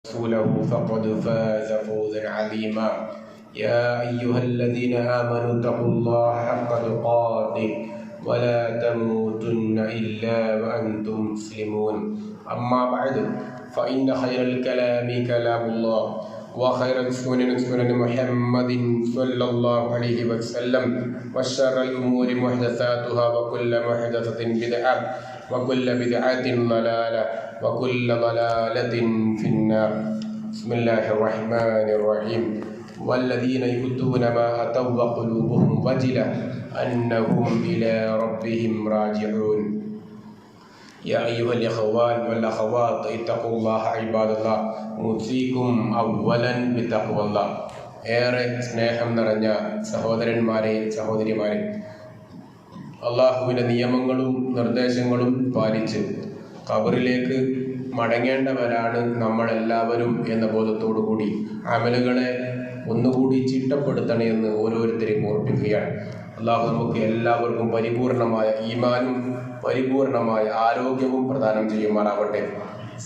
ورسوله فقد فاز فوزا عظيما. يا أيها الذين آمنوا اتقوا الله حق تقاته ولا تموتن إلا وأنتم مسلمون. أما بعد فإن خير الكلام كلام الله. وخير السنن سنن محمد صلى الله عليه وسلم وشر الأمور محدثاتها وكل محدثة بدعة وكل بدعة ضلالة وكل ضلالة في النار. بسم الله الرحمن الرحيم. والذين يؤتون ما أتوا وقلوبهم وجلة أنهم إلى ربهم راجعون. يا أيها الإخوان والأخوات اتقوا الله عباد الله أوصيكم أولا بتقوى الله ഏറെ സ്നേഹം നിറഞ്ഞ സഹോദരന്മാരെ സഹോദരിമാരെ അള്ളാഹുവിൻ്റെ നിയമങ്ങളും നിർദ്ദേശങ്ങളും പാലിച്ച് ഖബറിലേക്ക് മടങ്ങേണ്ടവരാണ് നമ്മളെല്ലാവരും എന്ന ബോധത്തോടു കൂടി അമലുകളെ ഒന്നുകൂടി ചിട്ടപ്പെടുത്തണമെന്ന് ഓരോരുത്തരെയും ഓർപ്പിക്കുകയാണ് അള്ളാഹു നമുക്ക് എല്ലാവർക്കും പരിപൂർണമായ ഈമാനും പരിപൂർണമായ ആരോഗ്യവും പ്രദാനം ചെയ്യുമാറാവട്ടെ.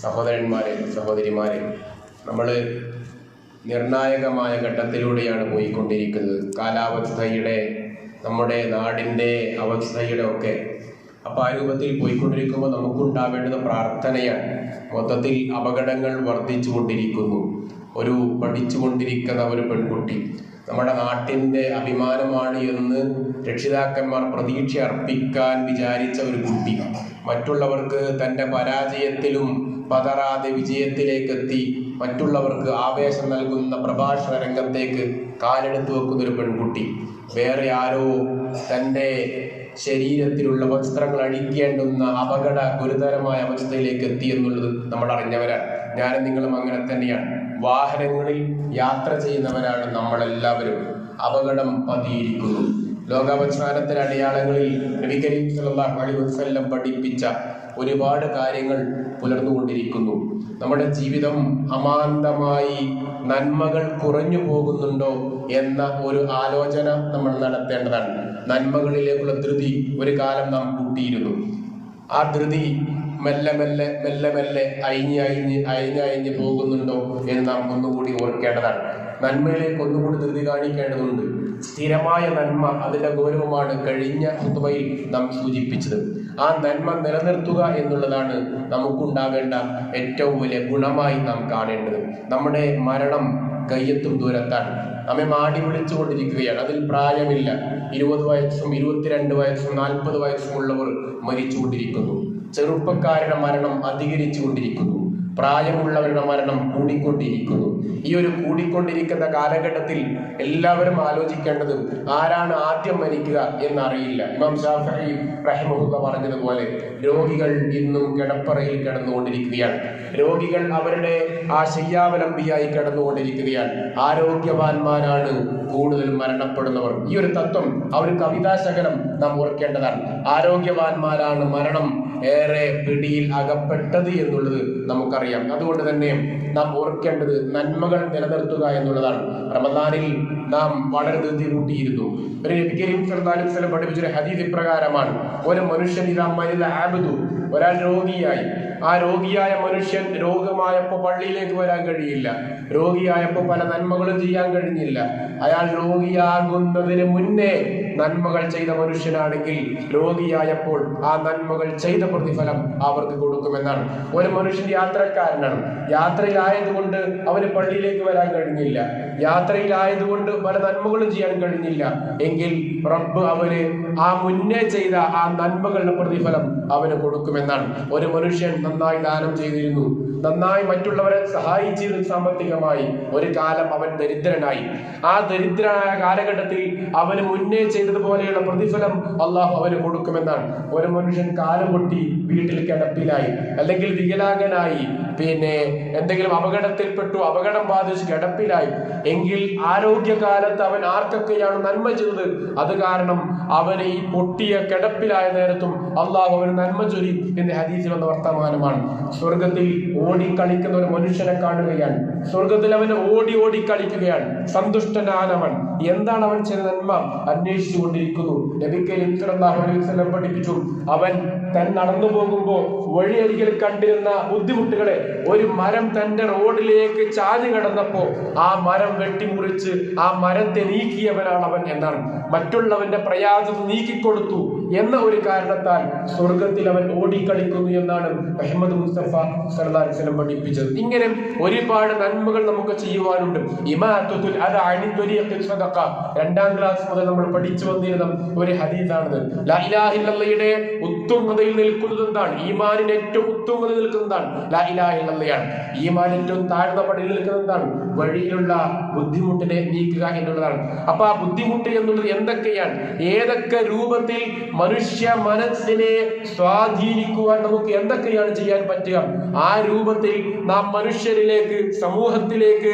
സഹോദരന്മാരെ സഹോദരിമാരെ നമ്മൾ നിർണായകമായ ഘട്ടത്തിലൂടെയാണ് പോയിക്കൊണ്ടിരിക്കുന്നത്. കാലാവസ്ഥയുടെ നമ്മുടെ നാടിന്റെ അവസ്ഥയുടെ ഒക്കെ അപ്പോൾ ആ രൂപത്തിൽ പോയിക്കൊണ്ടിരിക്കുമ്പോൾ നമുക്കുണ്ടാവേണ്ടത് പ്രാർത്ഥനയാണ്. മൊത്തത്തിൽ അപകടങ്ങൾ വർദ്ധിച്ചു കൊണ്ടിരിക്കുന്നു ഒരു പഠിച്ചുകൊണ്ടിരിക്കുന്ന ഒരു പെൺകുട്ടി. നമ്മുടെ നാട്ടിന്റെ അഭിമാനമാണ് എന്ന് രക്ഷിതാക്കന്മാർ പ്രതീക്ഷ അർപ്പിക്കാൻ വിചാരിച്ച ഒരു കുട്ടി. മറ്റുള്ളവർക്ക് തന്റെ പരാജയത്തിലും പതറാതെ വിജയത്തിലേക്ക് എത്തി മറ്റുള്ളവർക്ക് ആവേശം നൽകുന്ന പ്രഭാഷണ രംഗത്തേക്ക് കാലെടുത്ത് വെക്കുന്ന ഒരു പെൺകുട്ടി. വേറെ ആരോ തന്റെ ശരീരത്തിലുള്ള വസ്ത്രങ്ങൾ അഴിക്കേണ്ടുന്ന അപകട ഗുരുതരമായ അവസ്ഥയിലേക്ക് എത്തി എന്നുള്ളത് നമ്മൾ അറിഞ്ഞവരാണ്. ഞാനും നിങ്ങളും അങ്ങനെ തന്നെയാണ്. വാഹനങ്ങളിൽ യാത്ര ചെയ്യുന്നവരാണ് നമ്മളെല്ലാവരും. അപകടം പതിയിരിക്കുന്നു. ലോകാവസാനത്തിന്റെ അടയാളങ്ങളിൽ നബി കരീം അലൈഹി വസല്ലം പഠിപ്പിച്ച ഒരുപാട് കാര്യങ്ങൾ പുലർന്നുകൊണ്ടിരിക്കുന്നു. നമ്മുടെ ജീവിതം അമാന്തമായി നന്മകൾ കുറഞ്ഞു പോകുന്നുണ്ടോ എന്ന ഒരു ആലോചന നമ്മൾ നടത്തേണ്ടതാണ്. നന്മകളിലേക്കുള്ള ധൃതി ഒരു കാലം നാം കൂട്ടിയിരുന്നു. ആ ധൃതി മെല്ലെ മെല്ലെ മെല്ലെ മെല്ലെ അയിഞ്ഞ് അയിഞ്ഞ് അയിഞ്ഞ് അയിഞ്ഞ് പോകുന്നുണ്ടോ എന്ന് നാം ഒന്നുകൂടി ഓർക്കേണ്ടതാണ്. നന്മയിലേക്ക് ഒന്നുകൂടി ധൃതി കാണിക്കേണ്ടതുണ്ട്. സ്ഥിരമായ നന്മ അതിന്റെ ഗൗരവമാണ് കഴിഞ്ഞ ഹുതുവയിൽ നാം സൂചിപ്പിച്ചത്. ആ നന്മ നിലനിർത്തുക എന്നുള്ളതാണ് നമുക്കുണ്ടാകേണ്ട ഏറ്റവും വലിയ ഗുണമായി നാം കാണേണ്ടത്. നമ്മുടെ മരണം കയ്യെത്തും ദൂരത്താണ്. നമ്മെ മാടി വിളിച്ചുകൊണ്ടിരിക്കുകയാണ്. അതിൽ പ്രായമില്ല. ഇരുപത് വയസ്സും ഇരുപത്തിരണ്ട് വയസ്സും നാൽപ്പത് വയസ്സും ഉള്ളവർ മരിച്ചുകൊണ്ടിരിക്കുന്നു. ചെറുപ്പക്കാരുടെ മരണം അധികരിച്ചു കൊണ്ടിരിക്കുന്നു പ്രായമുള്ളവരുടെ മരണം കൂടിക്കൊണ്ടിരിക്കുന്നു. ഈ ഒരു കൂടിക്കൊണ്ടിരിക്കുന്ന കാലഘട്ടത്തിൽ എല്ലാവരും ആലോചിക്കേണ്ടത് ആരാണ് ആദ്യം മരിക്കുക എന്നറിയില്ല. ഇമാം ഷാഫി റഹിമുല്ല പറഞ്ഞതുപോലെ രോഗികൾ ഇന്നും കിടപ്പറയിൽ കിടന്നുകൊണ്ടിരിക്കുകയാണ്. രോഗികൾ അവരുടെ ആ ശയ്യാവലംബിയായി കിടന്നുകൊണ്ടിരിക്കുകയാണ്. ആരോഗ്യവാന്മാരാണ് കൂടുതൽ മരണപ്പെടുന്നവർ. ഈ ഒരു തത്വം ആ ഒരു കവിതാശകലം നാം ഓർക്കേണ്ടതാണ്. ആരോഗ്യവാന്മാരാണ് മരണം ഏറെ പിടിയിൽ അകപ്പെട്ടത് എന്നുള്ളത് നമുക്കറിയാം. അതുകൊണ്ട് തന്നെ നാം ഓർക്കേണ്ടത് നന്മകൾ നിലനിർത്തുക എന്നുള്ളതാണ്. റമദാനിൽ നാം വളരെ ധൃതി കൂട്ടിയിരുന്നു. ഒരു നബി പഠിപ്പിച്ചൊരു ഹദീസ് ഇപ്രകാരമാണ്. ഒരു മനുഷ്യൻ ഇതാ മരിത ആബദു ഒരാൾ രോഗിയായി. ആ രോഗിയായ മനുഷ്യൻ രോഗമായപ്പോൾ പള്ളിയിലേക്ക് വരാൻ കഴിയില്ല. രോഗിയായപ്പോൾ പല നന്മകളും ചെയ്യാൻ കഴിഞ്ഞില്ല. അയാൾ രോഗിയാകുന്നതിന് മുന്നേ നന്മകൾ ചെയ്ത മനുഷ്യനാണെങ്കിൽ രോഗിയായപ്പോൾ ആ നന്മകൾ ചെയ്ത പ്രതിഫലം അവർക്ക് കൊടുക്കുമെന്നാണ്. ഒരു മനുഷ്യൻ യാത്രക്കാരനാണ്. യാത്രയിലായതുകൊണ്ട് അവന് പള്ളിയിലേക്ക് വരാൻ കഴിഞ്ഞില്ല. യാത്രയിലായതുകൊണ്ട് പല നന്മകളും ചെയ്യാൻ കഴിഞ്ഞില്ല. എങ്കിൽ റബ്ബ് അവന് ആ മുന്നേ ചെയ്ത ആ നന്മകളുടെ പ്രതിഫലം അവന് കൊടുക്കുമെന്നാണ് ഒരു മനുഷ്യൻ നന്നായി ദാനം ചെയ്തിരുന്നു. നന്നായി മറ്റുള്ളവരെ സഹായിച്ചിരുന്നു സാമ്പത്തികമായി. ഒരു കാലം അവൻ ദരിദ്രനായി. ആ ദരിദ്രനായ കാലഘട്ടത്തിൽ അവന് മുന്നേ ചെയ്തതുപോലെയുള്ള പ്രതിഫലം അള്ളാഹു അവന് കൊടുക്കുമെന്നാണ്. ഒരു മനുഷ്യൻ കാലം പൊട്ടി വീട്ടിൽ കിടപ്പിലായി അല്ലെങ്കിൽ വികലാംഗനായി പിന്നെ എന്തെങ്കിലും അപകടത്തിൽപ്പെട്ടു അപകടം ബാധിച്ച് കിടപ്പിലായി. എങ്കിൽ ആരോഗ്യകാലത്ത് അവൻ ആർക്കൊക്കെയാണ് നന്മ ചെയ്തത്? അത് കാരണം അവന് ഈ പൊട്ടിയ കിടപ്പിലായ നേരത്തും അള്ളാഹു അവന് നന്മ ചൊരി എന്ന് ഹദീസിൽ വന്ന വർത്തമാനമാണ്. സ്വർഗത്തിൽ ഓടിക്കളിക്കുന്ന ഒരു മനുഷ്യനെ കാണുകയാണ്. സ്വർഗത്തിൽ അവൻ ഓടി ഓടി കളിക്കുകയാണ്. സന്തുഷ്ടനാനവൻ എന്താണ് അവൻ ചെയ്ത നന്മ? അന്വേഷിച്ചു കൊണ്ടിരിക്കുന്നു. പഠിപ്പിച്ചു. അവൻ തൻ നടന്നു പോകുമ്പോൾ വഴിയരികിൽ കണ്ടിരുന്ന ബുദ്ധിമുട്ടുകളെ ഒരു മരം തന്റെ റോഡിലേക്ക് ചാഞ്ഞു കിടന്നപ്പോ ആ മരം വെട്ടിമുറിച്ച് ആ മരത്തെ നീക്കിയവനാണ് അവൻ എന്നാണ്. മറ്റുള്ളവന്റെ പ്രയാസം നീക്കിക്കൊടുത്തു. എന്ന ഒരു കാരണത്താൽ സ്വർഗത്തിൽ അവൻ ഓടിക്കളിക്കുന്നു എന്നാണ് അഹമ്മദ് മുസ്തഫ അലൈഹി വസല്ലം പഠിപ്പിച്ചത്. ഇങ്ങനെ ഒരുപാട് നന്മകൾ നമുക്ക് ചെയ്യുവാനുണ്ട്. ഇമാഅത്തുൽ അത് അനി ത്വരീഖി രണ്ടാം ക്ലാസ് മുതൽ നമ്മൾ പഠിച്ചു വന്നിരുന്ന ഒരു ഹദീസാണിത്. ലാ ഇലാഹ നിൽക്കുന്നത് എന്താണ് ഈമാനിന് ഏറ്റവും ഉത്തുംഗതയിൽ നിൽക്കുന്നതാണ്. ലാ ഇലാഹ ഇല്ലല്ലയാണ്. ഈമാൻ ഏറ്റവും താഴ്ന്ന പടിയിൽ നിൽക്കുന്നത് എന്താണ് വഴിയിലുള്ള ബുദ്ധിമുട്ടിനെ നീക്കുക എന്നുള്ളതാണ്. അപ്പൊ ആ ബുദ്ധിമുട്ട് എന്നുള്ളത് എന്തൊക്കെയാണ്? ഏതൊക്കെ രൂപത്തിൽ മനുഷ്യ മനസ്സിനെ സ്വാധീനിക്കുവാൻ നമുക്ക് എന്തൊക്കെയാണ് ചെയ്യാൻ പറ്റുക? ആ രൂപത്തിൽ നാം മനുഷ്യരിലേക്ക് സമൂഹത്തിലേക്ക്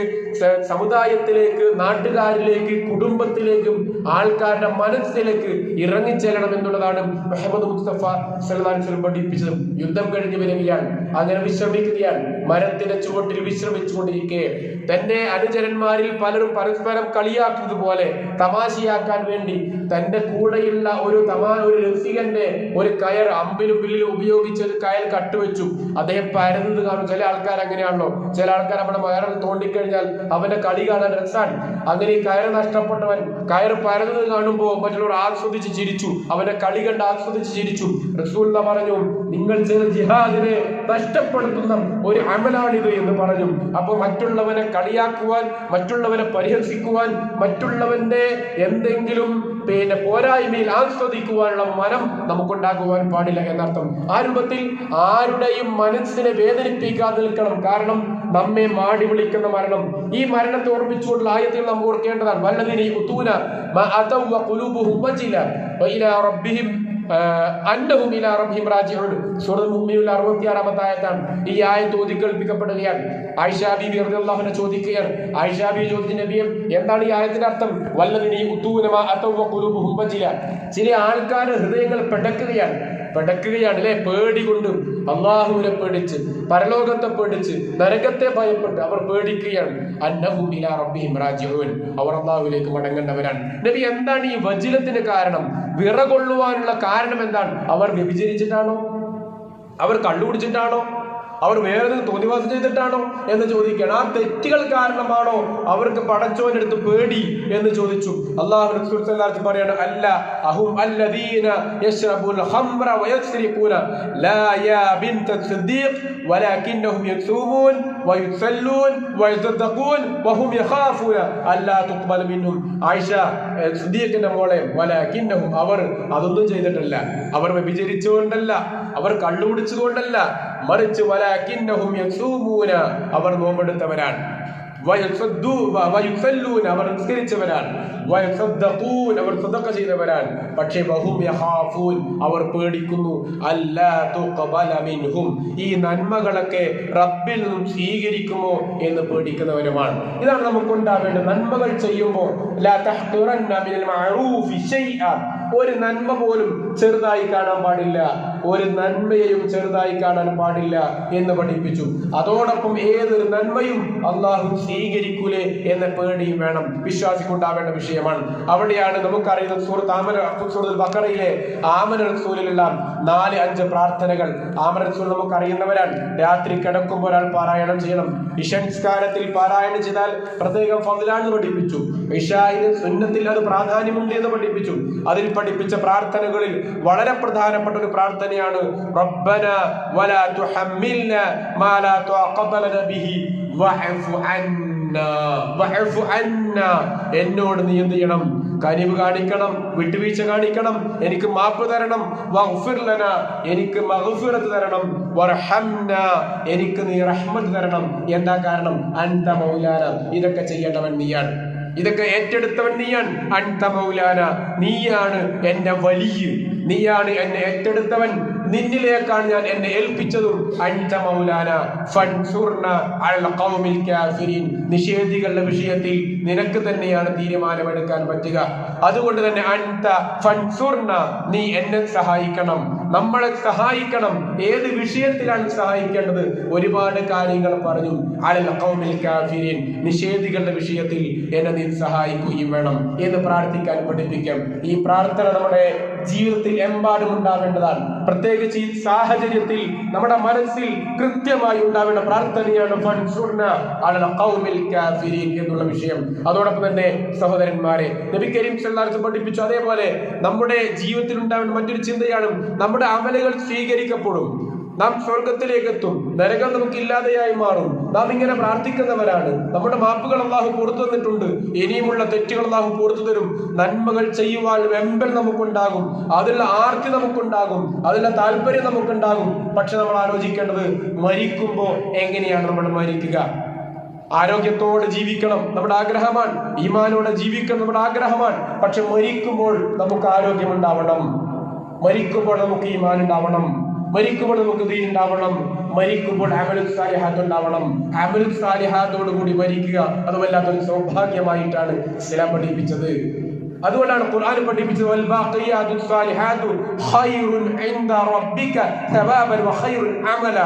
സമുദായത്തിലേക്ക് നാട്ടുകാരിലേക്ക് കുടുംബത്തിലേക്കും ആൾക്കാരുടെ മനസ്സിലേക്ക് ഇറങ്ങിച്ചേരണം എന്നുള്ളതാണ് മുഹമ്മദ് മുസ്തഫ വസല്ലം പഠിപ്പിച്ചത്. യുദ്ധം കഴിഞ്ഞ് വരികയാണ് അങ്ങനെ വിശ്രമിക്കുകയാണ് മരത്തിന്റെ ചുവട്ടിൽ വിശ്രമിച്ചുകൊണ്ടിരിക്കെ തന്റെ അനുചരന്മാരിൽ പലരും പരസ്പരം കളിയാക്കുന്നത് പോലെ തമാശയാക്കാൻ വേണ്ടി തന്റെ കൂടെയുള്ള ഒരു തമാ ഒരു രസികന്റെ ഒരു കയർ അമ്പിലും പിന്നിൽ ഉപയോഗിച്ച് ഒരു കയർ കട്ടുവെച്ചു അദ്ദേഹം പരന്നത് കാണും. ചില ആൾക്കാർ അങ്ങനെയാണല്ലോ. ചില ആൾക്കാർ അവിടെ വയറൽ തോണ്ടിക്കഴിഞ്ഞാൽ അവന്റെ കളി കാണാൻ രസാണ്. അങ്ങനെ ഈ കയർ നഷ്ടപ്പെട്ടവൻ കയർ പരന്നത് കാണുമ്പോൾ മറ്റുള്ളവർ ആസ്വദിച്ച് ചിരിച്ചു. അവന്റെ കളി കണ്ട് ആസ്വദിച്ച് ചിരിച്ചു. റസൂല്ല പറഞ്ഞു നിങ്ങൾ ചെയ്ത ജിഹാദിനെ നഷ്ടപ്പെടുത്തുന്ന ഒരു അമലാണിത് എന്ന് പറഞ്ഞു. അപ്പൊ മറ്റുള്ളവനെ കളിയാക്കുവാൻ മറ്റുള്ളവനെ പരിഹസിക്കുവാൻ മറ്റുള്ളവന്റെ എന്തെങ്കിലും പിന്നെ പോരായ്മയിൽ ആസ്വദിക്കുവാനുള്ള മനം നമുക്കുണ്ടാകുവാൻ പാടില്ല എന്നർത്ഥം. ആ രൂപത്തിൽ ആരുടെയും മനസ്സിനെ വേദനിപ്പിക്കാതെ നിൽക്കണം. കാരണം നമ്മെ മാടി വിളിക്കുന്ന മരണം. ഈ മരണത്തെ ഓർമ്മിച്ചുകൊണ്ടുള്ള ആയത്തിൽ നാം ഓർക്കേണ്ടതാണ്. വല്ലതിനെ ഉത്തൂന മ അതൗ വ ഖുലൂബുഹും വജില റബ്ബിഹിം റാജിഊൻ സൂറത്തുൽ മുഅ്മിനൂൻ 66 ആയത്താണ്. ഈ ആയത്ത് ഓതി കേൾപ്പിക്കപ്പെടുകയാണ് ആയിഷ ബിബി റളിയല്ലാഹു അൻഹ ചോദിക്കുകയാണ്. ആയിഷ ബിബി ചോദിച്ച നബിയെ എന്താണ് ഈ ആയത്തിന്റെ അർത്ഥം? വല്ലദിനി മ അതൗ വ ഖുലൂബുഹും വജില ചില ആൾക്കാരുടെ ഹൃദയങ്ങൾ പെടക്കുകയാണ്. പെടക്കുകയാണ് അല്ലെ പേടി കൊണ്ടും അള്ളാഹുവിനെ പേടിച്ച് പരലോകത്തെ പേടിച്ച് നരകത്തെ ഭയപ്പെട്ട് അവർ പേടിക്കുകയാണ്. അന്നഹും ഇലാ റബ്ബിഹിം റാജിഊൻ. അവർ അള്ളാഹുവിലേക്ക് മടങ്ങേണ്ടവരാണ്. നബി എന്താണ് ഈ വജിലത്തിന് കാരണം? വിറകൊള്ളുവാനുള്ള കാരണം എന്താണ്? അവർ വ്യഭിചരിച്ചിട്ടാണോ? അവർ കള്ളുകുടിച്ചിട്ടാണോ? അവർ വേറെ തോന്നിവാസം ചെയ്തിട്ടാണോ എന്ന് ചോദിക്കുകയാണ്. ആ തെറ്റുകൾ കാരണമാണോ അവർക്ക് പടച്ചോന്റെ അടുത്ത് പേടി എന്ന് ചോദിച്ചു. അള്ളാഹു പറയാണ് അല്ല അഹും അല്ലദീന യശ്റബുൽ ഹംറ വയസ്രിഖൂന ലാ യാ ബിൻത സിദ്ദീഖ് വലാകിന്നഹും യസൂമൂൻ വയുസല്ലൂൻ വയസദ്ദഖൂൻ വഹും യഖാഫൂന അല്ലാ തുഖ്ബൽ മിൻഹും. ആയിഷ സിദ്ദീഖിന്റെ മോളെ വലാകിന്നഹും അവർ അതൊന്നും ചെയ്തിട്ടില്ല. അവർ വ്യഭിചരിച്ചുകൊണ്ടല്ല. അവർ കള്ളുകുടിച്ചുകൊണ്ടല്ല. മറിച്ച് അവർ നോമ്പെടുത്തവരാണ്. അവർ നിസ്കരിച്ചവരാണ്. അവർ സദഖ ചെയ്തവരാണ്. പക്ഷേ ബഹും യഹാഫൂൻ അവർ പേടിക്കുന്നു. മിൻഹും ഈ നന്മകളൊക്കെ റബ്ബിൽ നിന്നും സ്വീകരിക്കുമോ എന്ന് പേടിക്കുന്നവരുമാണ്. ഇതാണ് നമുക്ക് ഉണ്ടാവേണ്ടത് നന്മകൾ ചെയ്യുമ്പോൾ. ഒരു നന്മ പോലും ചെറുതായി കാണാൻ പാടില്ല. ഒരു നന്മയെയും ചെറുതായി കാണാൻ പാടില്ല എന്ന് പഠിപ്പിച്ചു. അതോടൊപ്പം ഏതൊരു നന്മയും അള്ളാഹു സ്വീകരിക്കൂലേ എന്ന പേടിയും വേണം. വിശ്വാസിക്കുണ്ടാവേണ്ട വിഷയമാണ്. അവിടെയാണ് നമുക്കറിയുന്ന സൂറത്ത് ആമന സൂറത്തുൽ ബക്കറയിലെ ആമന റസൂലിലുള്ള നാല് അഞ്ച് പ്രാർത്ഥനകൾ. ആമന റസൂൽ നമുക്ക് അറിയുന്നവരാണ് രാത്രി കിടക്കുമ്പോൾ ഒരാൾ പാരായണം ചെയ്യണം. ഇഷൻസ്കാരത്തിൽ പാരായണം ചെയ്താൽ പ്രത്യേകം ഫതിലാണെന്ന് പഠിപ്പിച്ചു. ഇഷായിന് സുന്നത്തിൽ അത് പ്രാധാന്യമുണ്ട് എന്ന് പഠിപ്പിച്ചു. അതിൽ പഠിപ്പിച്ച പ്രാർത്ഥനകളിൽ വളരെ പ്രധാനപ്പെട്ട ഒരു പ്രാർത്ഥനയാണ് റബ്ബന വലാ തുഹമ്മിൽന മാ ലാ തുഅഖബ ബിഹി. വഅഫു അന്നാ അന്നാ. എന്നോട് നീ എന്ത് ചെയ്യണം? കനിവ് കാണിക്കണം വിട്ടുവീഴ്ച കാണിക്കണം. എനിക്ക് മാപ്പ് തരണം. എനിക്ക് മഗ്ഫിറത്ത് തരണം. എനിക്ക് നീ റഹ്മത്ത് തരണം. എന്താ കാരണം? അന്ത മൗലാന. ഇതൊക്കെ ചെയ്യേണ്ടവൻ നീയാണ്. ഇതൊക്കെ ഏറ്റെടുത്തവൻ നീയാണ്. അന്ത മൗലാന. നീയാണ് എന്റെ വലിയ. നീയാണ് എന്നെ ഏറ്റെടുത്തവൻ. നിന്നിലേക്കാണ് ഞാൻ എന്നെ ഏൽപ്പിച്ചതും. അൻത മൗലാന കാഫിരീൻ. നിഷേധികളുടെ വിഷയത്തിൽ നിനക്ക് തന്നെയാണ് തീരുമാനമെടുക്കാൻ പറ്റുക. അതുകൊണ്ട് തന്നെ അൻത നീ എന്നെ സഹായിക്കണം. നമ്മളെ സഹായിക്കണം. ഏത് വിഷയത്തിലാണ് സഹായിക്കേണ്ടത്? ഒരുപാട് കാര്യങ്ങൾ പറഞ്ഞു. കാഫിരീൻ. നിഷേധികളുടെ വിഷയത്തിൽ എന്നെ നീ സഹായിക്കുകയും വേണം. എന്ന് പ്രാർത്ഥിക്കാൻ പഠിപ്പിക്കാം. ഈ പ്രാർത്ഥന നമ്മുടെ ജീവിതത്തിൽ എമ്പാടും ഉണ്ടാവേണ്ടതാണ് പ്രത്യേകിച്ച് ഈ സാഹചര്യത്തിൽ നമ്മുടെ മനസ്സിൽ കൃത്യമായി ഉണ്ടാവേണ്ട പ്രാർത്ഥനയാണ് എന്നുള്ള വിഷയം. അതോടൊപ്പം തന്നെ സഹോദരന്മാരെ നബി കരീം വസല്ലം പഠിപ്പിച്ചു. അതേപോലെ നമ്മുടെ ജീവിതത്തിൽ ഉണ്ടാവേണ്ട മറ്റൊരു ചിന്തയാണ് നമ്മുടെ അമലുകൾ സ്വീകരിക്കപ്പെടും. നാം സ്വർഗത്തിലേക്ക് എത്തും നരകം നമുക്ക് ഇല്ലാതെയായി മാറും. നാം ഇങ്ങനെ പ്രാർത്ഥിക്കുന്നവരാണ്. നമ്മുടെ മാപ്പുകൾ അള്ളാഹു പുറത്തു തന്നിട്ടുണ്ട്. ഇനിയുമുള്ള തെറ്റുകൾ അള്ളാഹു പുറത്തു തരും. നന്മകൾ ചെയ്യുവാൻ വെമ്പൽ നമുക്കുണ്ടാകും. അതിലുള്ള ആർത്തി നമുക്കുണ്ടാകും. അതിലുള്ള താല്പര്യം നമുക്കുണ്ടാകും. പക്ഷെ നമ്മൾ ആലോചിക്കേണ്ടത് മരിക്കുമ്പോൾ എങ്ങനെയാണ് നമ്മൾ മരിക്കുക? ആരോഗ്യത്തോടെ ജീവിക്കണം. നമ്മുടെ ആഗ്രഹമാണ്. ഈമാനോടെ ജീവിക്കണം. നമ്മുടെ ആഗ്രഹമാണ്. പക്ഷെ മരിക്കുമ്പോൾ നമുക്ക് ആരോഗ്യം ഉണ്ടാവണം. മരിക്കുമ്പോൾ നമുക്ക് ഈമാൻ ഉണ്ടാവണം. മരിക്കുമ്പോൾ നമുക്ക് ദീൻ ഉണ്ടാവണം മരിക്കുമ്പോൾ അമലു സാലിഹാത്ത് ഉണ്ടാവണം. അമലു സാലിഹാത്തോട് കൂടി മരിക്കുക അത് വല്ലാത്തൊരു സൗഭാഗ്യമായിട്ടാണ് ഇസ്ലാം പഠിപ്പിച്ചത്. അതുകൊണ്ടാണ് ഖുർആൻ പഠിപ്പിച്ചത് വൽ ബാഖിയാതു സാലിഹാതു ഖൈറുൻ ഇൻദ റബ്ബിക സവാബൻ വ ഖൈറുൻ അമല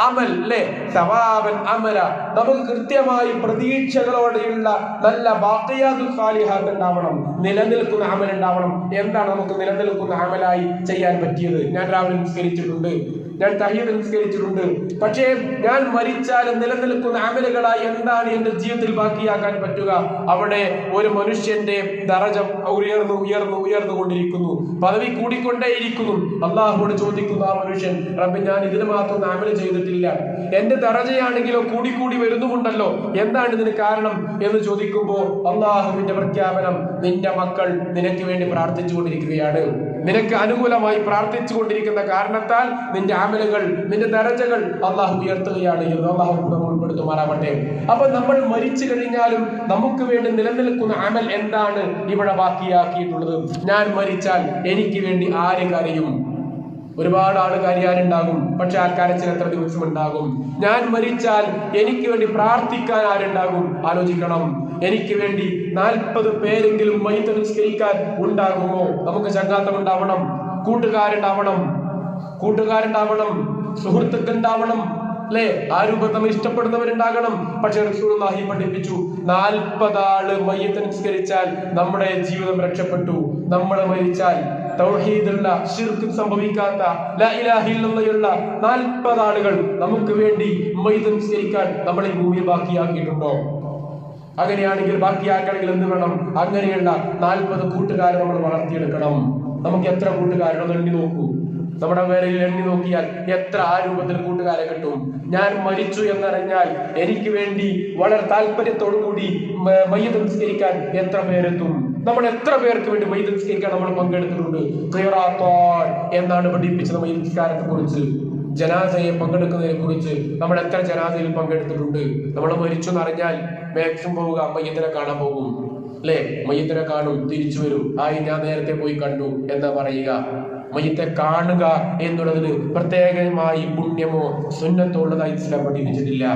അമൽ അല്ലേ സവാബൻ അമല. നമുക്ക് കൃത്യമായി പ്രതീക്ഷകളോടെയുള്ള നല്ല ബാക്കിയാതു സാലിഹാത്ത് ഉണ്ടാവണം. നിലനിൽക്കുന്ന അമൽ ഉണ്ടാവണം. എന്താണ് നമുക്ക് നിലനിൽക്കുന്ന അമലായി ചെയ്യാൻ പറ്റിയത്? ഞാൻ രാവിലെ നിസ്കരിച്ചിട്ടുണ്ട്. ഞാൻ തഹീദ് നിസ്കരിച്ചിട്ടുണ്ട്. പക്ഷേ ഞാൻ മരിച്ചാൽ നിലനിൽക്കുന്ന അമലുകളായി എന്താണ് എന്റെ ജീവിതത്തിൽ ബാക്കിയാക്കാൻ പറ്റുക? അവിടെ ഒരു മനുഷ്യന്റെ ദറജം ഉയർന്നു ഉയർന്നു ഉയർന്നു കൊണ്ടിരിക്കുന്നു. പദവി കൂടിക്കൊണ്ടേയിരിക്കുന്നു. അള്ളാഹുവോട് ചോദിക്കുന്നു ആ മനുഷ്യൻ റബ്ബ് ഞാൻ ഇതിന് മാത്രം അമൽ ചെയ്തിട്ടില്ല. എന്റെ ദറജയാണെങ്കിലോ കൂടിക്കൂടി വരുന്നുമുണ്ടല്ലോ. എന്താണ് ഇതിന് കാരണം? എന്ന് ചോദിക്കുമ്പോൾ അള്ളാഹുവിന്റെ പ്രഖ്യാപനം നിന്റെ മക്കൾ നിനക്ക് വേണ്ടി പ്രാർത്ഥിച്ചു കൊണ്ടിരിക്കുകയാണ് നിനക്ക് അനുകൂലമായി പ്രാർത്ഥിച്ചു കൊണ്ടിരിക്കുന്ന കാരണത്താൽ നിന്റെ ആമലുകൾ നിന്റെ ദരജകൾ അള്ളാഹു ഉയർത്തുകയാണ് അള്ളാഹു ഉൾപ്പെടുത്തുമാറാവട്ടെ. അപ്പൊ നമ്മൾ മരിച്ചു കഴിഞ്ഞാലും നമുക്ക് വേണ്ടി നിലനിൽക്കുന്ന അമൽ എന്താണ് ഇവിടെ ബാക്കിയാക്കിയിട്ടുള്ളത്? ഞാൻ മരിച്ചാൽ എനിക്ക് വേണ്ടി ആര് കരയും? ഒരുപാട് ആൾ കരയാനുണ്ടാകും പക്ഷെ ആ കരച്ചിൽ എത്ര ദിവസം ഉണ്ടാകും ഞാൻ മരിച്ചാൽ എനിക്ക് വേണ്ടി പ്രാർത്ഥിക്കാൻ ആരുണ്ടാകും? ആലോചിക്കണം. എനിക്ക് വേണ്ടി നാൽപ്പത് പേരെങ്കിലും മൈത്ത് നിസ്കരിക്കാൻ ഉണ്ടാകുമോ? നമുക്ക് ചങ്ങാത്തം ഉണ്ടാവണം കൂട്ടുകാരുണ്ടാവണം കൂട്ടുകാരുണ്ടാവണം സുഹൃത്തുക്കൾ ഉണ്ടാവണം അല്ലേ? ആ രൂപം നമ്മൾ ഇഷ്ടപ്പെടുന്നവരുണ്ടാകണം. പക്ഷെ റസൂലുള്ളാഹി പഠിപ്പിച്ചു നാൽപ്പതാൾ മയ്യത്ത് നിസ്കരിച്ചാൽ നമ്മുടെ ജീവിതം രക്ഷപ്പെട്ടു. നമ്മൾ മരിച്ചാൽ തൗഹീദുള്ള ശിർക്ക് സംഭവിക്കാത്ത ലാ ഇലാഹ ഇല്ലല്ലാഹയുള്ള നാൽപ്പത് ആളുകൾ നമുക്ക് വേണ്ടി മയ്യത്ത് സ്വീകരിക്കാൻ നമ്മളെ ഭൂമി ബാക്കിയാക്കിയിട്ടുണ്ടോ അങ്ങനെയാണെങ്കിൽ ബാക്കിയാക്കണമെങ്കിൽ എന്ത് വേണം? അങ്ങനെയുള്ള നാൽപ്പത് കൂട്ടുകാരെ നമ്മൾ വളർത്തിയെടുക്കണം. നമുക്ക് എത്ര കൂട്ടുകാരുണ്ടെന്ന് എണ്ണി നോക്കൂ. നമ്മുടെ വേലയിൽ എണ്ണി നോക്കിയാൽ എത്ര ആ രൂപത്തിൽ കൂട്ടുകാരെ കിട്ടും? ഞാൻ മരിച്ചു എന്നറിഞ്ഞാൽ എനിക്ക് വേണ്ടി വളരെ താല്പര്യത്തോടു കൂടി മയ്യത്ത് എത്ര പേരെത്തും? നമ്മൾ എത്ര പേർക്ക് വേണ്ടി മയ്യത്ത് നിസ്കരിക്കാൻ നമ്മൾ പങ്കെടുത്തിട്ടുണ്ട് എന്നാണ് പഠിപ്പിച്ചത് മയ്യത്ത് നിസ്കാരത്തെ കുറിച്ച്. ജനാസയെ പങ്കെടുക്കുന്നതിനെ കുറിച്ച് നമ്മൾ എത്ര ജനാസയിൽ പങ്കെടുത്തിട്ടുണ്ട്? നമ്മൾ മരിച്ചു എന്നറിഞ്ഞാൽ മാക്സിമം പോവുക മയ്യത്തിനെ കാണാൻ പോകും. അല്ലെ? മയ്യത്തിനെ കാണും തിരിച്ചു വരും. ആയി ഞാൻ നേരത്തെ പോയി കണ്ടു എന്താ പറയുക? മയ്യത്തെ കാണുക എന്നുള്ളതിന് പ്രത്യേകമായി പുണ്യമോ സുന്നത്തോ ഉള്ളതായി ഇസ്ലാം പഠിപ്പിച്ചിട്ടില്ല.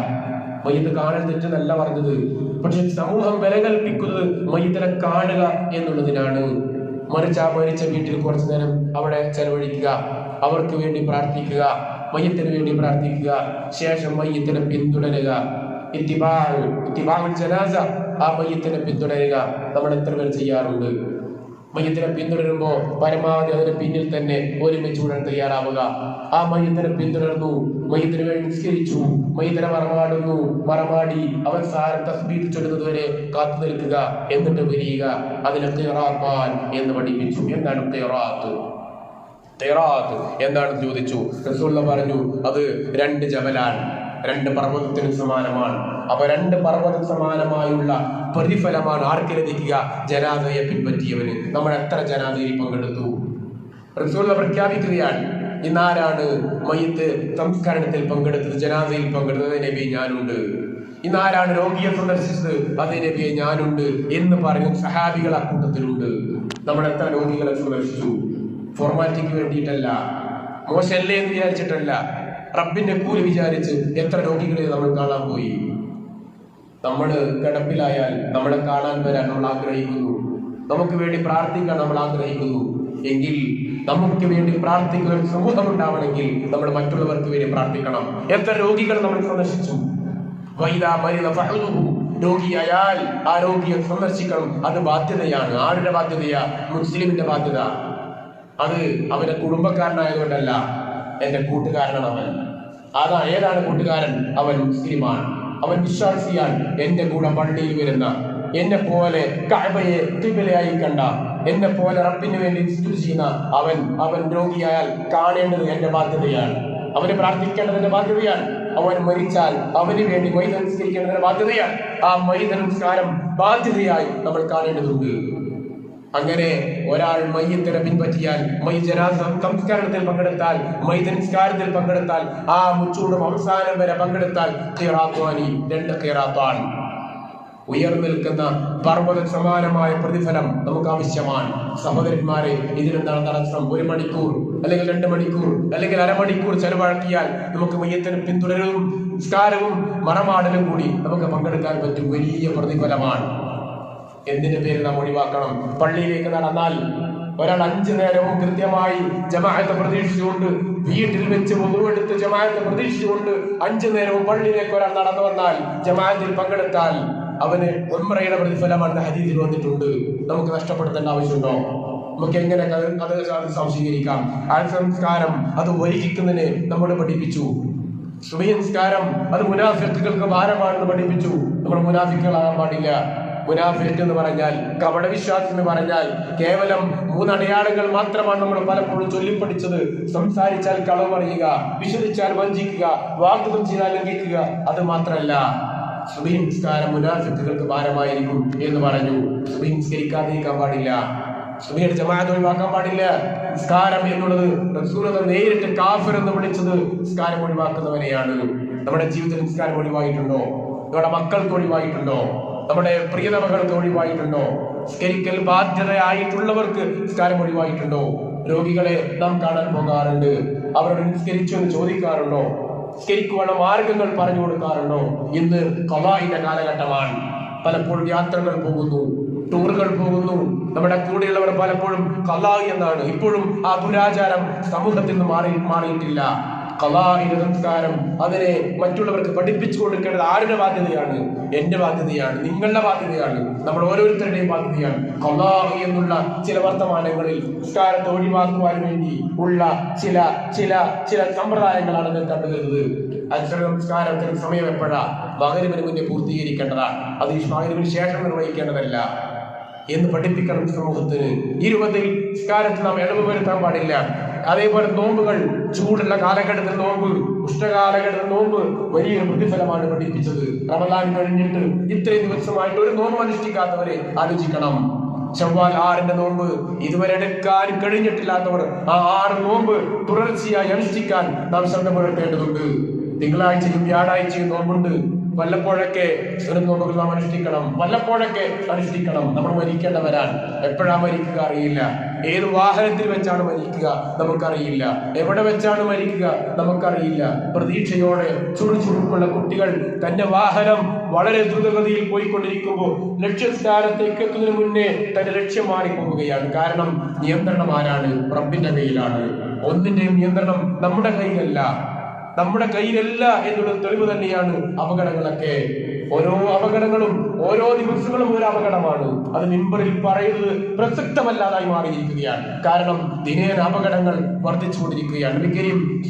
മയ്യത്ത് കാണൽ തെറ്റെന്നല്ല പറഞ്ഞത്. പക്ഷെ സമൂഹം വില കൽപ്പിക്കുന്നത് മയ്യത്തിനെ കാണുക എന്നുള്ളതിനാണ്. മറിച്ച് ആ മരിച്ച വീട്ടിൽ കുറച്ചു നേരം അവിടെ ചെലവഴിക്കുക അവർക്ക് വേണ്ടി പ്രാർത്ഥിക്കുക മയ്യത്തിന് വേണ്ടി പ്രാർത്ഥിക്കുക ശേഷം മയ്യത്തിനെ പിന്തുടരുക. ജനാസ. ആ മയ്യത്തിനെ പിന്തുടരുക നമ്മൾ എത്ര പേർ ചെയ്യാറുണ്ട്? മയ്യത്തിനെ പിന്തുടരുമ്പോ പരമാവധി അതിന് പിന്നിൽ തന്നെ ഒരുമിച്ച് കൂടാൻ തയ്യാറാവുക. ആ മയ്യത്തിനെ പിന്തുടർന്നു. മയ്യത്തിന് വേണ്ടി നിസ്കരിച്ചു. മയ്യത്തിനെ മറമാടുന്നു. മറമാടി അവൻ സാരം ചൊല്ലുന്നത് വരെ കാത്തു നിൽക്കുക. എന്നിട്ട് വരിക. അതിനെ ഖിറാത്താൻ എന്ന് പഠിപ്പിച്ചു. എന്താണ് ഖിറാത്ത്? ഖിറാത്ത്. എന്താണെന്ന് ചോദിച്ചു? റസൂള്ള പറഞ്ഞു അത് രണ്ട് ജബലാണ്. രണ്ട് പർവതത്തിന് സമാനമാണ്. അപ്പൊ രണ്ട് പർവത സമാനമായുള്ള പ്രതിഫലമാണ് ആർക്ക് ലഭിക്കുക ജനാദയെ പിൻപറ്റിയവന്. നമ്മൾ എത്ര ജനാദയിൽ പങ്കെടുത്തു? റസൂലുള്ള പ്രഖ്യാപിക്കുകയാണ് ഇന്നാരാണ് മയ്യത്ത് സംസ്കരണത്തിൽ പങ്കെടുത്തത്? ജനാദയിൽ പങ്കെടുത്തത് നബി ഞാനുണ്ട്. ഇന്നാരാണ് രോഗിയെ സന്ദർശിച്ചത്? അതേ നബിയെ ഞാനുണ്ട് എന്ന് പറഞ്ഞ സഹാബികൾ അക്കൂട്ടത്തിലുണ്ട് കൂട്ടത്തിലുണ്ട്. നമ്മൾ എത്ര രോഗികളെ സന്ദർശിച്ചു? ഫോർമാലിറ്റിക്ക് വേണ്ടിയിട്ടല്ല. മോശമല്ലേ എന്ന് വിചാരിച്ചിട്ടല്ല. റബ്ബിന്റെ കൂലി വിചാരിച്ച് എത്ര രോഗികളെ നമ്മൾ കാണാൻ പോയി? നമ്മൾ കിടപ്പിലായാൽ നമ്മളെ കാണാൻ വരാൻ നമ്മൾ ആഗ്രഹിക്കുന്നു. നമുക്ക് വേണ്ടി പ്രാർത്ഥിക്കാൻ നമ്മൾ ആഗ്രഹിക്കുന്നു. എങ്കിൽ നമുക്ക് വേണ്ടി പ്രാർത്ഥിക്കുന്ന ഒരു സമൂഹം ഉണ്ടാവണമെങ്കിൽ നമ്മൾ മറ്റുള്ളവർക്ക് വേണ്ടി പ്രാർത്ഥിക്കണം. എത്ര രോഗികൾ നമ്മൾ സന്ദർശിച്ചു? രോഗിയായാൽ ആ രോഗിയെ സന്ദർശിക്കണം. അത് ബാധ്യതയാണ്. ആരുടെ ബാധ്യതയാ? മുസ്ലിമിന്റെ ബാധ്യത. അത് അവരെ കുടുംബക്കാരനായതുകൊണ്ടല്ല. എന്റെ കൂട്ടുകാരനാണ് അവൻ. അതാ ഏതാണ് കൂട്ടുകാരൻ? അവൻ മുസ്ലിമാണ്. അവൻ വിശ്വാസിയാണ്. എന്റെ കൂടെ പള്ളിയിൽ വരുന്ന എന്നെ പോലെ കഅബയെ കിബിലയായി കണ്ട എന്നെ പോലെ റബ്ബിന് വേണ്ടി ചെയ്യുന്ന അവൻ അവൻ രോഗിയായാൽ കാണേണ്ടത് എന്റെ ബാധ്യതയാണ്. അവന് പ്രാർത്ഥിക്കേണ്ടത് എന്റെ ബാധ്യതയാണ്. അവൻ മരിച്ചാൽ അവന് വേണ്ടി മൈതനുസ്കരിക്കേണ്ടതിന്റെ ബാധ്യതയാണ്. ആ മൈതനുസ്കാരം ബാധ്യതയായി നമ്മൾ കാണേണ്ടതുണ്ട്. അങ്ങനെ ഒരാൾ മയ്യത്തിനെ പിൻപറ്റിയാൽ മൈ ജനാസ സംസ്കാരത്തിൽ പങ്കെടുത്താൽ മൈത നിസ്കാരത്തിൽ പങ്കെടുത്താൽ ആ മുച്ചൂടും അവസാനം വരെ പങ്കെടുത്താൽ ഖിറാത്വാനി രണ്ട് ഖിറാത്വാൻ ഉയർന്നു നിൽക്കുന്ന പർവത സമാനമായ പ്രതിഫലം നമുക്ക് ആവശ്യമാണ് സഹോദരന്മാരെ ഇതിനെന്താണ് തടസ്സം ഒരു മണിക്കൂർ അല്ലെങ്കിൽ രണ്ട് മണിക്കൂർ അല്ലെങ്കിൽ അരമണിക്കൂർ ചെലവാക്കിയാൽ നമുക്ക് മയ്യത്തിന് പിന്തുടരലും നിസ്കാരവും മറമാടലും കൂടി നമുക്ക് പങ്കെടുക്കാൻ പറ്റും. വലിയ പ്രതിഫലമാണ്. എന്തിന്റെ പേര് നാം ഒഴിവാക്കണം? പള്ളിയിലേക്ക് നടന്നാൽ ഒരാൾ അഞ്ചു നേരവും കൃത്യമായി ജമാഅത്തെ പ്രതീക്ഷിച്ചുകൊണ്ട് വീട്ടിൽ വെച്ച് മുതുവെടുത്ത് ജമാഅത്തെ പ്രതീക്ഷിച്ചുകൊണ്ട് അഞ്ചു നേരവും പള്ളിയിലേക്ക് ഒരാൾ നടന്നു വന്നാൽ ജമാഅത്തിൽ പങ്കെടുത്താൽ അവന് ഉമ്രയുടെ പ്രതിഫലമാണ് ഹദീസിൽ വന്നിട്ടുണ്ട്. നമുക്ക് നഷ്ടപ്പെടുത്തേണ്ട ആവശ്യമുണ്ടോ? നമുക്ക് എങ്ങനെ അത് സംശീകരിക്കാം ആ സംസ്കാരം അത് വൈകിക്കുന്നതിന് നമ്മോട് പഠിപ്പിച്ചു. സുബഹി നിസ്കാരം അത് മുനാഫിക്കുകൾക്ക് ഭാരമാണെന്ന് പഠിപ്പിച്ചു. നമ്മൾ മുനാഫിക്കുകളാകാൻ പാടില്ല. മുനാഫിക്ക് എന്ന് പറഞ്ഞാൽ കപടവിശ്വാസം എന്ന് പറഞ്ഞാൽ കേവലം മൂന്നടയാളങ്ങൾ മാത്രമാണ് നമ്മൾ പലപ്പോഴും ചൊല്ലിപ്പടിച്ചത്. സംസാരിച്ചാൽ കളവ് പറയുക വിശ്വസിച്ചാൽ വഞ്ചിക്കുക വാഗ്ദത്തം ചെയ്താൽ ലംഘിക്കുക. അത് മാത്രമല്ല സുബഹി നിസ്കാരം മുനാഫിക്കുകൾക്ക് ഭാരമായിരിക്കും എന്ന് പറഞ്ഞു. സുബിംസ്കരിക്കാതിരിക്കാൻ പാടില്ല. സുബഹിയുടെ ജമാഅത്ത് ഒഴിവാക്കാൻ പാടില്ല. നിസ്കാരം എന്നുള്ളത് റസൂലത നേരിട്ട് കാഫിർ എന്ന് വിളിച്ചത് നിസ്കാരം ഒഴിവാക്കുന്നവനെയാണ്. നമ്മുടെ ജീവിതത്തിൽ നിസ്കാരം ഒഴിവായിട്ടുണ്ടോ? നമ്മുടെ മക്കൾക്ക് ഒഴിവായിട്ടുണ്ടോ? നമ്മുടെ പ്രിയതമകൾക്ക് ഒഴിവായിട്ടുണ്ടോ? നിസ്കരിക്കൽ ബാധ്യതയായിട്ടുള്ളവർക്ക് നിസ്കാരം ഒഴിവായിട്ടുണ്ടോ? രോഗികളെ നാം കാണാൻ പോകാറുണ്ട്. അവരോട് നിസ്കരിച്ചു ചോദിക്കാറുണ്ടോ? നിസ്കരിക്കുവാനുള്ള മാർഗങ്ങൾ പറഞ്ഞു കൊടുക്കാറുണ്ടോ? ഇന്ന് കവായിന്റെ കാലഘട്ടമാണ്. പലപ്പോഴും യാത്രകൾ പോകുന്നു ടൂറുകൾ പോകുന്നു. നമ്മുടെ കൂടെയുള്ളവർ പലപ്പോഴും കലായി എന്നാണ്. ഇപ്പോഴും ആ ദുരാചാരം സമൂഹത്തിൽ നിന്ന് മാറി മാറിയിട്ടില്ല. കലാഹിന്റെ സംസ്കാരം അതിനെ മറ്റുള്ളവർക്ക് പഠിപ്പിച്ചു കൊടുക്കേണ്ടത് ആരുടെ ബാധ്യതയാണ്? എന്റെ ബാധ്യതയാണ് നിങ്ങളുടെ ബാധ്യതയാണ് നമ്മൾ ഓരോരുത്തരുടെയും ബാധ്യതയാണ്. കലാഹി എന്നുള്ള ചില വർത്തമാനങ്ങളിൽ സംസ്കാരത്തെ ഒഴിവാക്കുവാൻ വേണ്ടി ഉള്ള ചില ചില ചില സമ്പ്രദായങ്ങളാണ് ഞാൻ കണ്ടുവരുന്നത് അക്ഷര സംസ്കാരത്തിന് സമയം എപ്പോഴാ? മകരവിന് മുന്നേ പൂർത്തീകരിക്കേണ്ടതാണ് അത് ഈ മകരവിന് ശേഷം നിർവഹിക്കേണ്ടതല്ല. എന്ന് പഠിപ്പിക്കണം സമൂഹത്തിന് ഈ രൂപത്തിൽ സംസ്കാരത്തിൽ നാം ഇളവ് വരുത്താൻ പാടില്ല. അതേപോലെ നോമ്പുകൾ ചൂടുള്ള കാലഘട്ടത്തിൽ നോമ്പ് ഉഷ്ണകാലഘട്ടത്തിൽ നോമ്പ് വലിയൊരു പ്രതിഫലമാണ് പഠിപ്പിച്ചത്. റമദാൻ കഴിഞ്ഞിട്ട് ഇത്രയും ദിവസമായിട്ട് ഒരു നോമ്പ് അനുഷ്ഠിക്കാത്തവരെ ആലോചിക്കണം. ചൊവ്വാൽ ആറിന്റെ നോമ്പ് ഇതുവരെ എടുക്കാൻ കഴിഞ്ഞിട്ടില്ലാത്തവർ ആ ആറ് നോമ്പ് തുടർച്ചയായി അനുഷ്ഠിക്കാൻ നാം ശ്രദ്ധ പുലർത്തേണ്ടതുണ്ട്. തിങ്കളാഴ്ചയും വ്യാഴാഴ്ചയും നോമ്പുണ്ട്. വല്ലപ്പോഴൊക്കെ ഒരു നോമ്പുകൾ നാം അനുഷ്ഠിക്കണം. വല്ലപ്പോഴൊക്കെ അനുഷ്ഠിക്കണം. നമ്മൾ മരിക്കേണ്ടവരാൻ എപ്പോഴാ മരിക്കുക അറിയില്ല. ഏത് വാഹനത്തിൽ വെച്ചാണ് മരിക്കുക നമുക്കറിയില്ല. എവിടെ വെച്ചാണ് മരിക്കുക നമുക്കറിയില്ല. പ്രതീക്ഷയോടെ ചുറുചുറുക്കുള്ള കുട്ടികൾ തന്റെ വാഹനം വളരെ ദ്രുതഗതിയിൽ പോയിക്കൊണ്ടിരിക്കുമ്പോൾ ലക്ഷ്യസ്ഥാനത്തേക്ക് എത്തുന്നതിന് മുന്നേ തന്റെ ലക്ഷ്യം മാറിപ്പോവുകയാണ്. കാരണം നിയന്ത്രണം ആരാണ്? റബ്ബിന്റെ കയ്യിലാണ്. ഒന്നിന്റെയും നിയന്ത്രണം നമ്മുടെ കയ്യിലല്ല. നമ്മുടെ കയ്യിലല്ല എന്നുള്ള തെളിവ് തന്നെയാണ് അപകടങ്ങളൊക്കെ. ഓരോ അപകടങ്ങളും ഓരോ ദിവസങ്ങളും ഒരു അപകടമാണ്. അത് മിമ്പറിൽ പറയുന്നത് പ്രസക്തമല്ലാതായി മാറിയിരിക്കുകയാണ്. കാരണം ദിനേന അപകടങ്ങൾ വർദ്ധിച്ചുകൊണ്ടിരിക്കുകയാണ്. മിക്കരും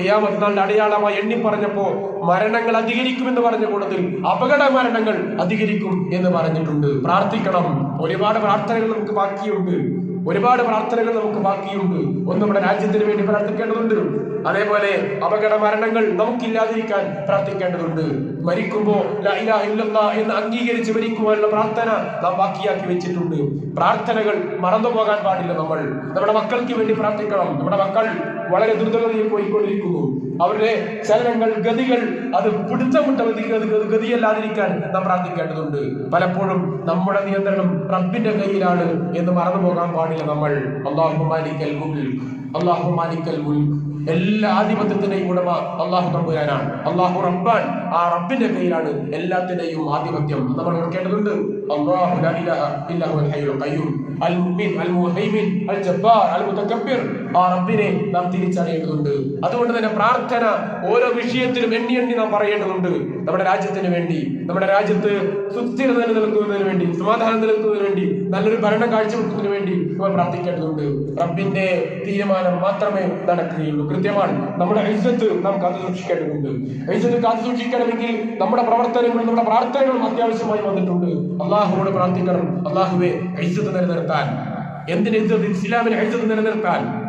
ഖിയാമത്ത് നാളിന്റെ അടയാളമായി എണ്ണി പറഞ്ഞപ്പോ മരണങ്ങൾ അധികരിക്കുമെന്ന് പറഞ്ഞ കൂട്ടത്തിൽ അപകട മരണങ്ങൾ അധികരിക്കും എന്ന് പറഞ്ഞിട്ടുണ്ട്. പ്രാർത്ഥിക്കണം. ഒരുപാട് പ്രാർത്ഥനകൾ നമുക്ക് ബാക്കിയുണ്ട്. ഒരുപാട് പ്രാർത്ഥനകൾ നമുക്ക് ബാക്കിയുണ്ട്. ഒന്ന് നമ്മുടെ രാജ്യത്തിന് വേണ്ടി പ്രാർത്ഥിക്കേണ്ടതുണ്ട്. അതേപോലെ അപകട മരണങ്ങൾ നമുക്കില്ലാതിരിക്കാൻ പ്രാർത്ഥിക്കേണ്ടതുണ്ട്. മരിക്കുമ്പോ എന്ന് അംഗീകരിച്ച് മരിക്കുവാനുള്ള പ്രാർത്ഥന നാം ബാക്കിയാക്കി വെച്ചിട്ടുണ്ട്. പ്രാർത്ഥനകൾ മറന്നു പോകാൻ പാടില്ല നമ്മൾ. നമ്മുടെ മക്കൾക്ക് വേണ്ടി പ്രാർത്ഥിക്കണം. നമ്മുടെ മക്കൾ വളരെ ദ്രുതഗതിയിൽ പോയിക്കൊണ്ടിരിക്കുന്നു. അവരുടെ ചലനങ്ങൾ ഗതികൾ അത് പിടുത്തമുട്ട ഗതി ഗതി- ഗതി- ഗതിയല്ലാതിരിക്കാൻ നാം പ്രാർത്ഥിക്കേണ്ടതുണ്ട്. പലപ്പോഴും നമ്മുടെ നിയന്ത്രണം റബ്ബിന്റെ കയ്യിലാണ് എന്ന് മറന്നു പോകാൻ പാടില്ല നമ്മൾ. അള്ളാഹു മാലിക്കൽ എല്ലാ ആധിപത്യത്തിന്റെയും ഉടമ അള്ളാഹു തമ്പുരാനാണ്. അള്ളാഹു റബ്ബാൻ ആ റബ്ബിന്റെ കയ്യിലാണ് എല്ലാത്തിന്റെയും ആധിപത്യം നമ്മൾ ഓർക്കേണ്ടതുണ്ട്. അള്ളാഹു അൽ മുഹൈമിൻ അൽ ജബ്ബാർ അൽ മുതകബ്ബിർ. ആ റബ്ബിനെ നാം തിരിച്ചറിയേണ്ടതുണ്ട്. അതുകൊണ്ട് തന്നെ പ്രാർത്ഥന ഓരോ വിഷയത്തിലും എണ്ണി എണ്ണി നാം പറയേണ്ടതുണ്ട്. നമ്മുടെ രാജ്യത്തിന് വേണ്ടി നമ്മുടെ രാജ്യത്ത് സുസ്ഥിരത നിലനിൽക്കുന്നതിന് വേണ്ടി സമാധാനം നിലനിൽക്കുന്നതിന് വേണ്ടി നല്ലൊരു ഭരണം കാഴ്ചവെക്കുന്നതിന് വേണ്ടി നമ്മൾ പ്രാർത്ഥിക്കേണ്ടതുണ്ട്. റബ്ബിന്റെ തീരുമാനം മാത്രമേ നടക്കുകയുള്ളൂ. കൃത്യമാണ് നമ്മുടെ ഐസത്ത് നാം കാത്തു സൂക്ഷിക്കേണ്ടതുണ്ട്. ഐസത്ത് കാത്തു സൂക്ഷിക്കണമെങ്കിൽ നമ്മുടെ പ്രവർത്തനങ്ങളും നമ്മുടെ പ്രാർത്ഥനകളും അത്യാവശ്യമായി വന്നിട്ടുണ്ട്. അള്ളാഹുവോട് പ്രാർത്ഥിക്കണം. അള്ളാഹുവെ ഐസത്ത് നിലനിർത്താൻ. എന്തിനെ ഇസ്ലാമിന് ഐസത്ത് നിലനിർത്താൻ.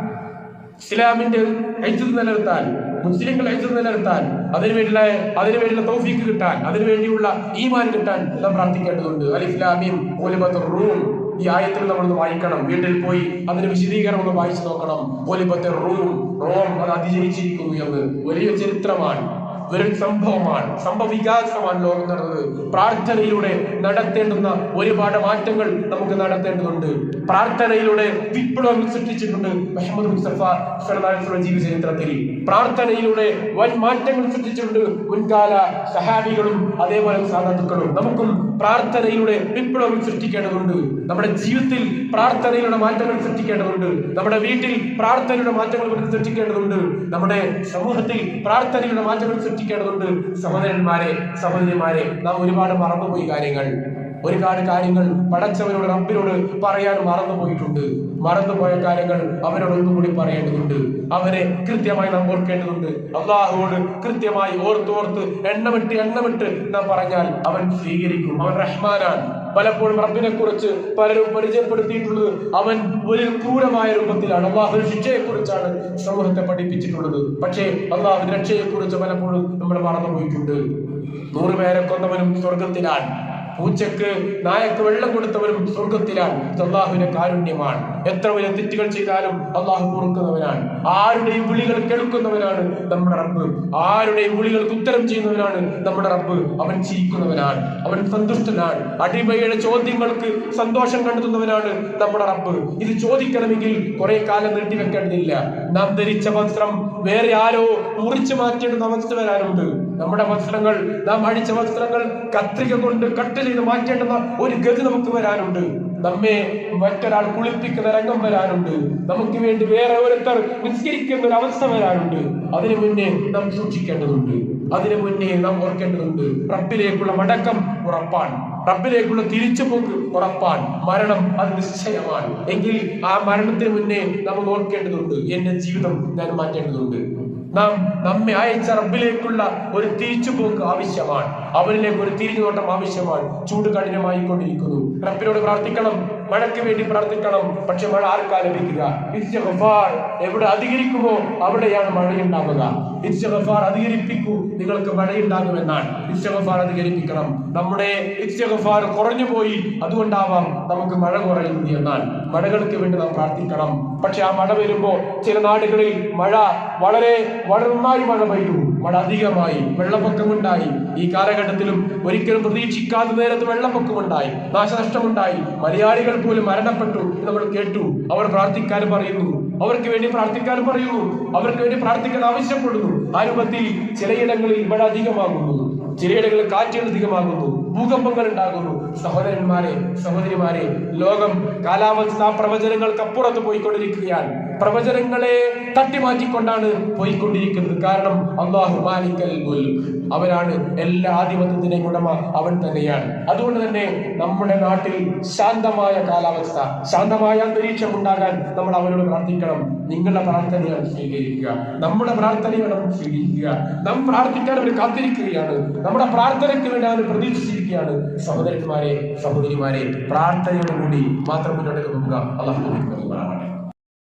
ഇസ്ലാമിന്റെ ഐശ്വര്യം നിലനിർത്താൻ മുസ്ലിങ്ങൾ ഐശ്വര്യം നിലനിർത്താൻ അതിനുവേണ്ടിയുള്ള അതിനുവേണ്ടിയുള്ള തൗഫീക്ക് കിട്ടാൻ അതിനുവേണ്ടിയുള്ള ഈമാൻ കിട്ടാൻ എല്ലാം പ്രാർത്ഥിക്കേണ്ടതുണ്ട്. അലിഫ്ലാമിയും റൂം. ഈ ആയത്തിൽ നമ്മളൊന്ന് വായിക്കണം. വീട്ടിൽ പോയി അതിന് വിശദീകരണം ഒന്ന് വായിച്ചു നോക്കണം. ഒലിബത്തെ റൂം റോം അത് അതിജയിച്ചിരിക്കുന്നു എന്ന്. വലിയ ചരിത്രമാണ്. ഒരു സംഭവമാണ്. സംഭവവികാസമാണ് ലോകം നടന്നത്. പ്രാർത്ഥനയിലൂടെ നടത്തേണ്ടുന്ന ഒരുപാട് മാറ്റങ്ങൾ നമുക്ക് നടത്തേണ്ടതുണ്ട്. പ്രാർത്ഥനയിലൂടെ വിപ്ലവം സൃഷ്ടിച്ചിട്ടുണ്ട് മുഹമ്മദ് മുസ്തഫ സല്ലല്ലാഹു ജീവചരിത്രത്തിൽ പ്രാർത്ഥനയിലൂടെ വൻ മാറ്റങ്ങൾ സൃഷ്ടിച്ചിട്ടുണ്ട് മുൻകാല സഹാബികളും അതേപോലെ സാധാത്തുക്കളും നമുക്കും പ്രാർത്ഥനയിലൂടെ വിപ്ലവം സൃഷ്ടിക്കേണ്ടതുണ്ട്. നമ്മുടെ ജീവിതത്തിൽ പ്രാർത്ഥനയിലൂടെ മാറ്റങ്ങൾ സൃഷ്ടിക്കേണ്ടതുണ്ട്. നമ്മുടെ വീട്ടിൽ പ്രാർത്ഥനയുടെ മാറ്റങ്ങൾ സൃഷ്ടിക്കേണ്ടതുണ്ട്. നമ്മുടെ സമൂഹത്തിൽ പ്രാർത്ഥനയുടെ മാറ്റങ്ങൾ സൃഷ്ടിക്കേണ്ടതുണ്ട് സഹോദരന്മാരെ സഹോദരിമാരെ നാം ഒരുപാട് മറന്നുപോയി കാര്യങ്ങൾ. ഒരുപാട് കാര്യങ്ങൾ പടച്ചവനോട് റബ്ബിനോട് പറയാൻ മറന്നുപോയിട്ടുണ്ട്. മറന്നുപോയ കാര്യങ്ങൾ അവരോട് ഒന്നുകൂടി പറയേണ്ടതുണ്ട്. അവരെ കൃത്യമായി നാം ഓർക്കേണ്ടതുണ്ട്. അള്ളാഹുവോട് കൃത്യമായി ഓർത്തോർത്ത് എണ്ണമിട്ട് എണ്ണമിട്ട് നാം പറഞ്ഞാൽ അവൻ സ്വീകരിക്കും. അവൻ റഹ്മാനാണ്. പലപ്പോഴും റബ്ബിനെ കുറിച്ച് പലരും പരിചയപ്പെടുത്തിയിട്ടുള്ളത് അവൻ ഒരു ക്രൂരമായ രൂപത്തിലാണ്. അള്ളാഹു ശിക്ഷയെ കുറിച്ചാണ് സമൂഹത്തെ പഠിപ്പിച്ചിട്ടുള്ളത്. പക്ഷേ അള്ളാഹു രക്ഷയെ കുറിച്ച് പലപ്പോഴും നമ്മൾ മറന്നുപോയിട്ടുണ്ട്. നൂറുപേരെ കൊന്നവനും സ്വർഗത്തിലാണ് പൂച്ചക്ക് നായക്ക് വെള്ളം കൊടുത്തവരും സ്വർഗത്തിലാണ് ഇത് അള്ളാഹുവിന്റെ കാരുണ്യമാണ്. എത്ര വലിയ തെറ്റുകൾ ചെയ്താലും അള്ളാഹു പൊറുക്കുന്നവനാണ്. ആരുടെയും വിളികൾ കേൾക്കുന്നവനാണ് നമ്മുടെ റബ്ബ്. ആരുടെയും വിളികൾക്ക് ഉത്തരം ചെയ്യുന്നവനാണ് നമ്മുടെ റബ്ബ്. അവൻ ചിരിക്കുന്നവനാണ്. അവൻ സന്തുഷ്ടനാണ്. അടിമയുടെ ചോദ്യങ്ങൾക്ക് സന്തോഷം കണ്ടെത്തുന്നവനാണ് നമ്മുടെ റബ്ബ്. ഇത് ചോദിക്കണമെങ്കിൽ കുറെ കാലം നീട്ടിവെക്കേണ്ടതില്ല. നാം ധരിച്ച വസ്ത്രം വേറെ ആരോ മുറിച്ചു മാറ്റേണ്ടുന്ന അവസ്ഥ വരാനുണ്ട് നമ്മുടെ വസ്ത്രങ്ങൾ നാം അഴിച്ച വസ്ത്രങ്ങൾ കത്രിക കൊണ്ട് കട്ട് ചെയ്ത് മാറ്റേണ്ടുന്ന ഒരു ഗതി നമുക്ക് വരാനുണ്ട്. നമ്മെ മറ്റൊരാൾ കുളിപ്പിക്കുന്ന രംഗം വരാനുണ്ട്. നമുക്ക് വേണ്ടി വേറെ ഓരോരുത്തർ നിസ്കരിക്കുന്ന ഒരു അവസ്ഥ വരാനുണ്ട്. അതിനു മുന്നേ നാം സൂക്ഷിക്കേണ്ടതുണ്ട്. അതിനു മുന്നേ നാം ഓർക്കേണ്ടതുണ്ട്. റബ്ബിലേക്കുള്ള മടക്കം ഉറപ്പാണ്. റബ്ബിലേക്കുള്ള തിരിച്ചുപോക്ക് ഉറപ്പാൻ മരണം അത് നിശ്ചയമാണ്. എങ്കിൽ ആ മരണത്തിന് മുന്നേ നാം ഓർക്കേണ്ടതുണ്ട്. എന്റെ ജീവിതം ഞാൻ മാറ്റേണ്ടതുണ്ട്. നാം നമ്മെ അയച്ച റബ്ബിലേക്കുള്ള ഒരു തിരിച്ചുപോക്ക് ആവശ്യമാണ്. അവരിലേക്ക് ഒരു തിരിഞ്ഞുനോട്ടം ആവശ്യമാണ്. ചൂട് കഠിനമായി കൊണ്ടിരിക്കുന്നു. റബ്ബിനോട് പ്രാർത്ഥിക്കണം. മഴയ്ക്ക് വേണ്ടി പ്രാർത്ഥിക്കണം. പക്ഷെ മഴ ആർക്കാ ലഭിക്കുക ഇസ്തിഗ്ഫാർ എവിടെ അധികരിക്കുമോ അവിടെയാണ് മഴയുണ്ടാവുക. ഇസ്തിഗ്ഫാർ അധികരിപ്പിക്കൂ. നിങ്ങൾക്ക് മഴയുണ്ടാകുമെന്നാണ്. ഇസ്തിഗ്ഫാർ അധികരിപ്പിക്കണം. നമ്മുടെ ഇസ്തിഗ്ഫാർ കുറഞ്ഞു പോയി അതുകൊണ്ടാവാം നമുക്ക് മഴ കുറയുന്നത് എന്നാൽ. മഴകൾക്ക് വേണ്ടി നാം പ്രാർത്ഥിക്കണം. പക്ഷെ ആ മഴ വരുമ്പോ ചില നാടുകളിൽ മഴ വളരെ വളരെ നന്നായി മഴ പെയ്തു. മഴ അധികമായി വെള്ളപ്പൊക്കമുണ്ടായി. ഈ കാലഘട്ടത്തിലും ഒരിക്കലും പ്രതീക്ഷിക്കാത്ത നേരത്ത് വെള്ളപ്പൊക്കമുണ്ടായി. നാശനഷ്ടമുണ്ടായി. മലയാളികൾ പോലും മരണപ്പെട്ടു നമ്മൾ കേട്ടു. അവർ പ്രാർത്ഥിക്കാൻ പറയുന്നു. അവർക്ക് വേണ്ടി പ്രാർത്ഥിക്കാൻ പറയുന്നു. അവർക്ക് വേണ്ടി പ്രാർത്ഥിക്കാൻ ആവശ്യപ്പെടുന്നു. ആ രൂപത്തിൽ ചിലയിടങ്ങളിൽ മഴ അധികമാകുന്നു. ചിലയിടങ്ങളിൽ കാറ്റുകൾ അധികമാകുന്നു. ഭൂകമ്പങ്ങൾ ഉണ്ടാകുന്നു. സഹോദരന്മാരെ സഹോദരിമാരെ ലോകം കാലാവസ്ഥാ പ്രവചനങ്ങൾക്ക് അപ്പുറത്ത് പോയിക്കൊണ്ടിരിക്കുകയാണ്. പ്രവചനങ്ങളെ തട്ടിമാറ്റിക്കൊണ്ടാണ് പോയിക്കൊണ്ടിരിക്കുന്നത്. കാരണം അള്ളാഹു മാലിക്കൽ അവനാണ് എല്ലാ ആധിപത്യത്തിന്റെയും ഉടമ. അവൻ തന്നെയാണ്. അതുകൊണ്ട് തന്നെ നമ്മുടെ നാട്ടിൽ ശാന്തമായ കാലാവസ്ഥ ശാന്തമായ അന്തരീക്ഷം ഉണ്ടാകാൻ നമ്മൾ അവരോട് പ്രാർത്ഥിക്കണം. നിങ്ങളുടെ പ്രാർത്ഥനയാണ് സ്വീകരിക്കുക. നമ്മുടെ പ്രാർത്ഥനയാണ് സ്വീകരിക്കുക. നാം പ്രാർത്ഥിക്കാൻ അവർ കാത്തിരിക്കുകയാണ്. നമ്മുടെ പ്രാർത്ഥനയ്ക്ക് വേണ്ടി അവർ പ്രതീക്ഷിച്ചിരിക്കുകയാണ്. സഹോദരന്മാരെ സഹോദരിമാരെ പ്രാർത്ഥനയോടുകൂടി മാത്രം മുന്നോട്ട് നോക്കുക. അള്ളാഹു